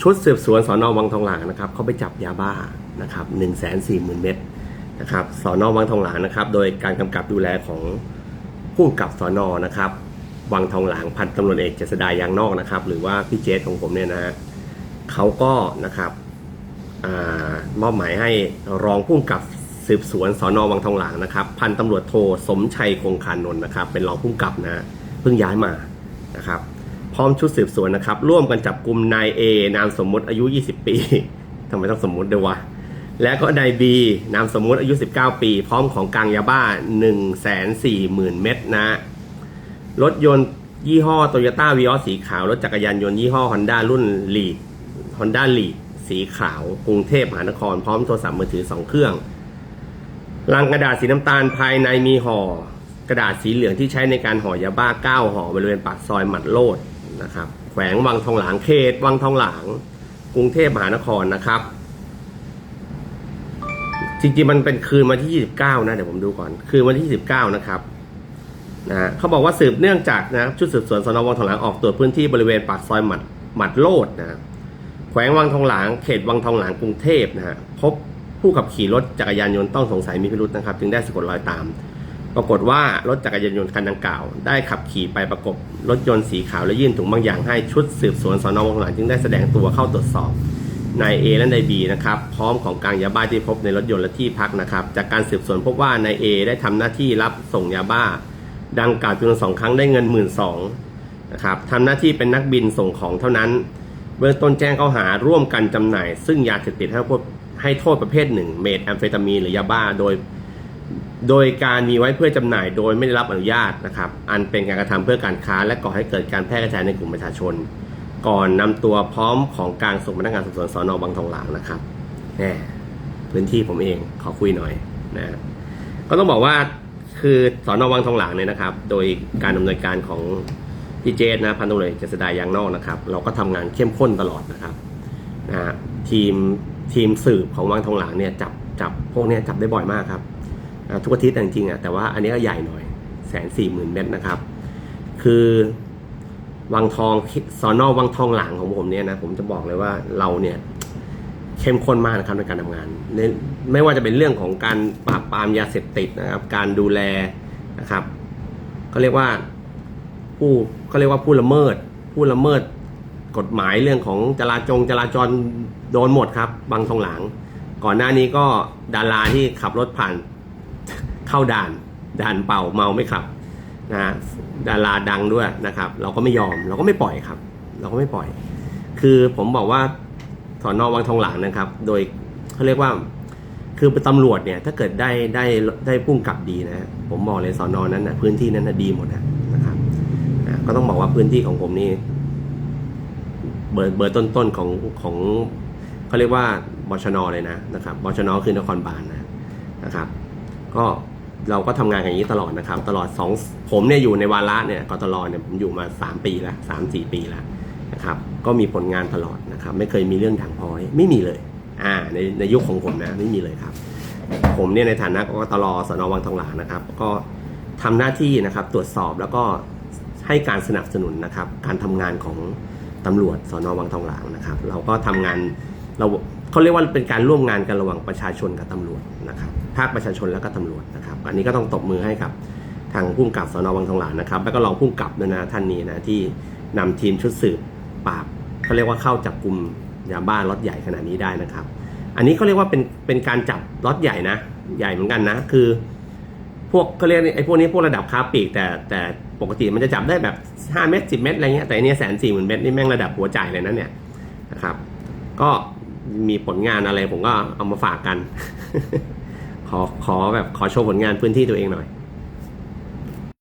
ชุดสืบสวนสอนอวังทองหลางนะครับเขาไปจับยาบ้านะครับหนึ่งแสนสี่หมื่นเม็ดนะครับสอนอวังทองหลางนะครับ โดยการกำกับดูแลของผู้กำกับสอนอนะครับ วังทองหลางพันตำรวจเอกเจษดายางนอกนะครับ หรือว่าพี่เจษของผมเนี่ยนะฮะเขาก็นะครับอมอบหมายให้รองผู้กำกับสืบสวนสอนอวังทองหลางนะครับ พันตำรวจโทสมชัยคงคานนท์นะครับ เป็นรองผู้กำกับนะเพิ่งย้ายมานะครับ พร้อมชุดสืบสวนนะครับ ร่วมกันจับกลุ่มนายเอนามสมมติอายุ 20 ปีทำไมต้องสมมติด้วยวะ และก็นายบีนามสมมติอายุ 19 ปี พร้อมของกลางยาบ้า 1 4 0 0 0 0 เม็ดนะ รถยนต์ยี่ห้อโตโยต้าวีออสสีขาว รถจักรยานยนต์ยี่ห้อ Honda รุ่นลีด Honda ลีดสีขาว กรุงเทพมหานคร พร้อมโทรศัพท์มือถือ 2 เครื่อง ลังกระดาษสีน้ำตาลภายในมีห่อกระดาษสีเหลืองที่ใช้ในการห่อยาบ้าเก้าห่อบริเวณปากซอยหมัดโลด นะครับ แขวงวังทองหลางเขตวังทองหลางกรุงเทพมหานครนะครับ จริงๆมันเป็นคืนวันที่ 29 นะ เดี๋ยวผมดูก่อน คืนวันที่ 29 นะครับนะเขาบอกว่าสืบเนื่องจากนะชุดสืบสวนสนวังทองหลางออกตรวจพื้นที่บริเวณปากซอยหมัดหมัดโลดนะฮะแขวงวังทองหลางเขตวังทองหลางกรุงเทพนะฮะพบผู้ขับขี่รถจักรยานยนต์ต้องสงสัยมีพิรุษนะครับ จึงได้สะกดรอยตาม ปรากฏว่ารถจักรยานยนต์คันดังกล่าว ได้ขับขี่ไปประกบรถยนต์สีขาวและยื่นถุงบางอย่างให้ชุดสืบสวนสนวังทองหลางจึงได้แสดงตัวเข้าตรวจสอบนายเอและนายบีนะครับพร้อมของกลางยาบ้าที่พบในรถยนต์และที่พักนะครับ จากการสืบสวนพบว่านายเอได้ทำหน้าที่รับส่งยาบ้า ดังกล่าวจำนวนสองครั้งได้เงินหมื่นสองนะครับทำหน้าที่เป็นนักบินส่งของเท่านั้น เบื้องต้นแจ้งข้อหาร่วมกันจำหน่าย ซึ่งยาเสพติดให้โทษให้โทษประเภทหนึ่งเมทแอมเฟตามีนหรือยาบ้าโดย โดยการมีไว้เพื่อจำหน่ายโดยไม่ได้รับอนุญาตนะครับ อันเป็นการกระทำเพื่อการค้า และก่อให้เกิดการแพร่กระจายในกลุ่มประชาชน ก่อนนำตัวพร้อมของกลางส่งพนักงานสอบสวนสอนอบางทองหลางนะครับแหมพื้นที่ผมเองขอคุยหน่อยนะก็ต้องบอกว่าคือสอนอบางทองหลางเนี่ยนะครับ โดยการดำเนินการของพี่เจษนะพันตำรวจเอกเจษดายางนอกนะครับ เราก็ทำงานเข้มข้นตลอดนะครับนะฮะทีมทีมสืบของวังทองหลางเนี่ยจับจับพวกนี้จับได้บ่อยมากครับ ทุกอาทิตย์จริงๆอะแต่ว่าอันนี้ก็ใหญ่หน่อยแสนสี่หมื่นเม็ดนะครับ คือวังทองสอนอวังทองหลางของผมเนี่ยนะผมจะบอกเลยว่าเราเนี่ยเข้มข้นมากนะครับในการทำงานในไม่ว่าจะเป็นเรื่องของการปราบปรามยาเสพติดนะครับ การดูแลนะครับเขาเรียกว่าผู้เขาเรียกว่าผู้ละเมิด ผู้ละเมิดกฎหมายเรื่องของจราจงจราจรโดนหมดครับบางทองหลางก่อนหน้านี้ก็ดาราที่ขับรถผ่าน เข้าด่านด่านเป่าเมาไม่ขับนะฮะดาราดังด้วยนะครับ เราก็ไม่ยอมเราก็ไม่ปล่อยครับ เราก็ไม่ปล่อย คือผมบอกว่าสอนอวังทองหลางนะครับ โดยเขาเรียกว่าคือตำรวจเนี่ยถ้าเกิดได้ได้ได้พุ่งกลับดีนะผมบอกเลยสอนอนั้นนะพื้นที่นั้นนะดีหมดนะนะครับนะก็ต้องบอกว่าพื้นที่ของผมนี่เบอร์เบอร์ต้นๆของของเขาเรียกว่าบชนเลยนะนะครับบชนคือนครบาลนะนะครับ ก็ เราก็ทำงานอย่างนี้ตลอดนะครับ ตลอดสองผมเนี่ยอยู่ในวาระเนี่ยกตลเนี่ยผมอยู่มาสามปีล้วสามสี่ปีล้วนะครับ ก็มีผลงานตลอดนะครับ ไม่เคยมีเรื่องด่างพ้อยไม่มีเลย อ่าในในยุคของผมนะไม่มีเลยครับ ผมเนี่ยในฐานะกตลสนวังทองหลางนะครับ ก็ทำหน้าที่นะครับตรวจสอบแล้วก็ให้การสนับสนุนนะครับ การทำงานของตำรวจสนวังทองหลางนะครับ เราก็ทำงานเรา เขาเรียกว่าเป็นการร่วมงานกันระหว่างประชาชนกับตำรวจนะครับภาคประชาชนแล้วก็ตำรวจนะครับอันนี้ก็ต้องตบมือให้กับทางผู้กับสนวังทองหลางนะครับ แล้วก็รองผู้กับด้วยนะท่านนี้นะที่นำทีมชุดสืบปราบเขาเรียกว่าเข้าจับกลุ่มยาบ้าล็อตใหญ่ขนาดนี้ได้นะครับ อันนี้เขาเรียกว่าเป็นเป็นการจับล็อตใหญ่นะ ใหญ่เหมือนกันนะ คือ พวกเขาเรียกไอ้พวกนี้พวกระดับค้าปลีกแต่แต่ปกติมันจะจับได้แบบ5เม็ด10 เม็ดอะไรเงี้ยแต่อันนี้แสนสี่หมื่นเม็ดนี่แม่งระดับหัวใจเลยนะเนี่ยนะครับ ก็ มีผลงานอะไรผมก็เอามาฝากกัน ขอขอแบบขอโชว์ผลงานพื้นที่ตัวเองหน่อย